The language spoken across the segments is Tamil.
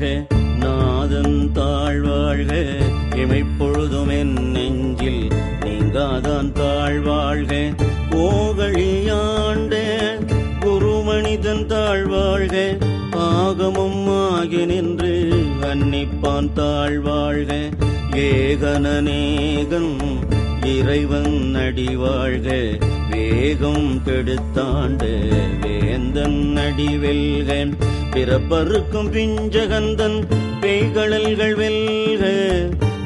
வாழ்க நாதன் தாழ்வாழ்க இமைப்பொழுதும் என் நெஞ்சில் நீங்காதான் தாழ்வாழ்க ஓகழியாண்ட குருமனிதன் தாழ்வாழ்க ஆகமும் ஆகி நின்று அன்னிப்பான் தாழ்வாழ்க ஏகனநேகன் இறைவன் அடிவாழ்க வேகம் கெடுத்தாண்டு. வேந்தன் அடிவெல்கன் பிறப்பருக்கும் பிஞ்சகந்தன் பெய்கழல்கள் வெல்க.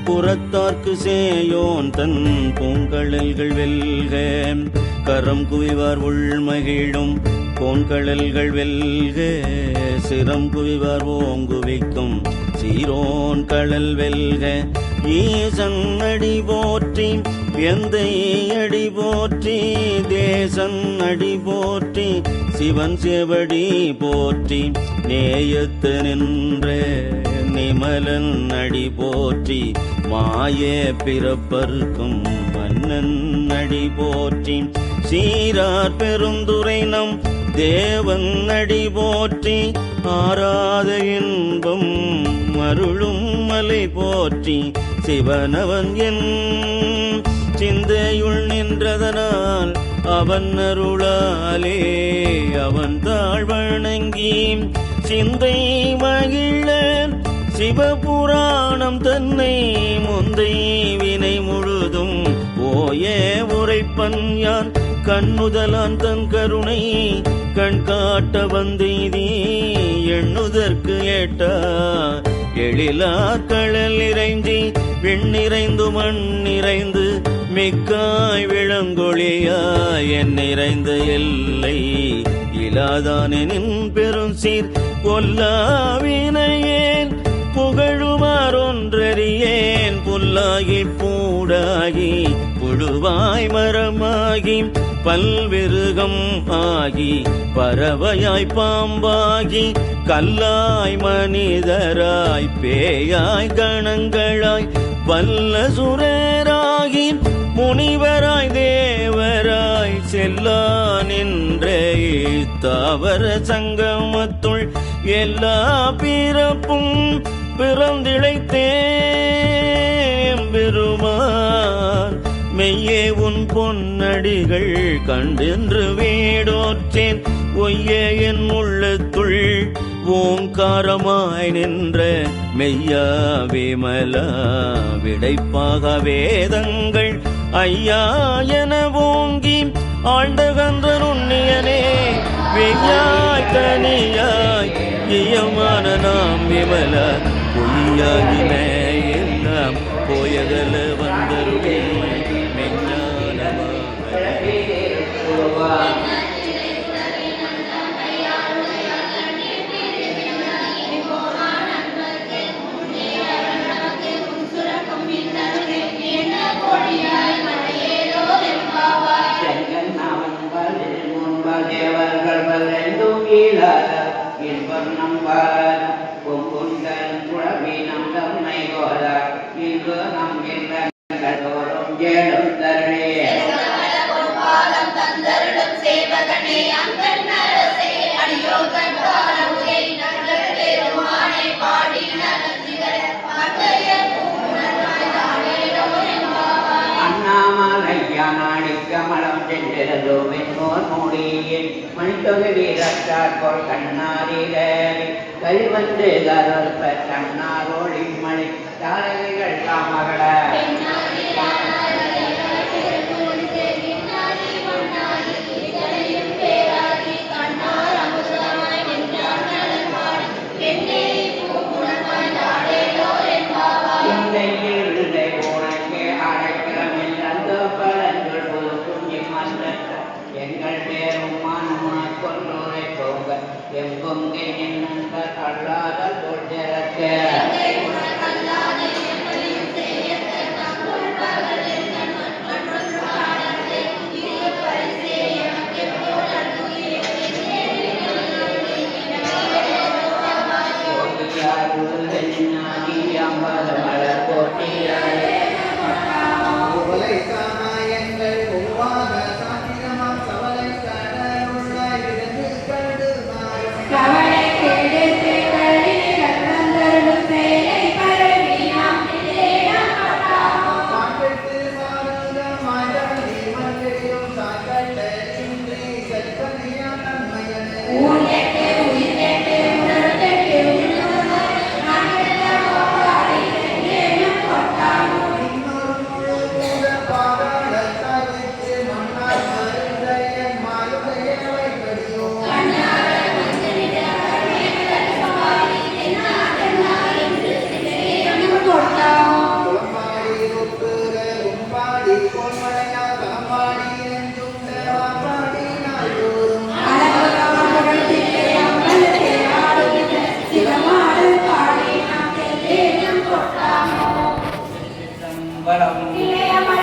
புறத்தார்க்கு சேயோன் தன் பூங்கழல்கள் வெல்க. கரம் குவிவார் உள்மகிழும் கோன்கழல்கள் வெல்க சிரம் குவிவர் ஓங்குவிக்கும் சீரோன் கடல் வெல்க ஈசன் அடி போற்றி எந்தை அடி போற்றி தேசன் அடி போற்றி சிவன் செவடி போற்றி நேயத்து நின்ற நிமலன் அடி போற்றி மாய பிறப்பருக்கும் மன்னன் அடி போற்றி சீரார் பெருந்துரை நம் தேவன் அடி போற்றி ஆராத இன்பம் மருளும் மலை போற்றி. சிவனவன் என் சிந்தையுள் நின்றதனால் அவன் அருளாலே அவன் தாழ் வணங்கி. சிந்தை மகிழ சிவபுராணம் தன்னை முந்தை வினை முழுதும் ஓயே உரைப்பன் யான் கண்ணுதலான் தன் கருணை கண் காட்ட வந்தெய்தி எண்ணுதற்கு ஏட்டா எழிலா கடல் இறைஞ்சி விண்ணிறைந்து மண் நிறைந்து மிக்காய் விளங்கொழியாய் என் நிறைந்த எல்லை இலாதானின் பெரும் சீர் கொல்லாவினையேன் புகழுமாறொன்றறியேன் புல்லாகி பூடாகி புழுவாய் மரமாகி பல்விருகம் ஆகி பறவையாய் பாம்பாகி கல்லாய் மனிதராய் பேயாய் கணங்களாய் வல்ல சுரராகி முனிவராய் தேவராய் செல்லா நின்ற தாவர சங்கமத்துள் எல்லா பிறப்பும் பிறந்திழைத்தேன் பெருமான். மெய்யே உன் பொன்னடிகள் கண்டென்று வேடோற்றேன். ஒய்யே என் உள்ளத்துள் ஓங்காரமாய் நின்ற மெய்யா விமலா விடைப்பாக வேதங்கள். ஐயா என ஓங்கி ஆண்டகன்ற நுண்ணியனே வெய்யாய் தனியாய் இயமான நாம் விமல பொய்யாகின எல்லாம். போயகல முன்பால் தேவர்கள் வல்லெண்டும் இன்பம் நம்பாத பொங்குண்டன் குழவி நம் தம்மை கோத இன்று நம் இல்லங்கள் ஏழும் தருளே. தந்தருளும் சேவகனே அங்கன் மலம் சென்றதோ சென்றிருந்தோ வெண்ணோர் மூடியே மணித்தொகை வீரத்தார் போல் கண்ணாரிலே கல்வந்து கருள் கண்ணார் ஒளி மணி தாரகைகள் தாமகள. போங்க எங்கும் நின்ற அல்லாத தொழிறக்க உவலை నిలయమడ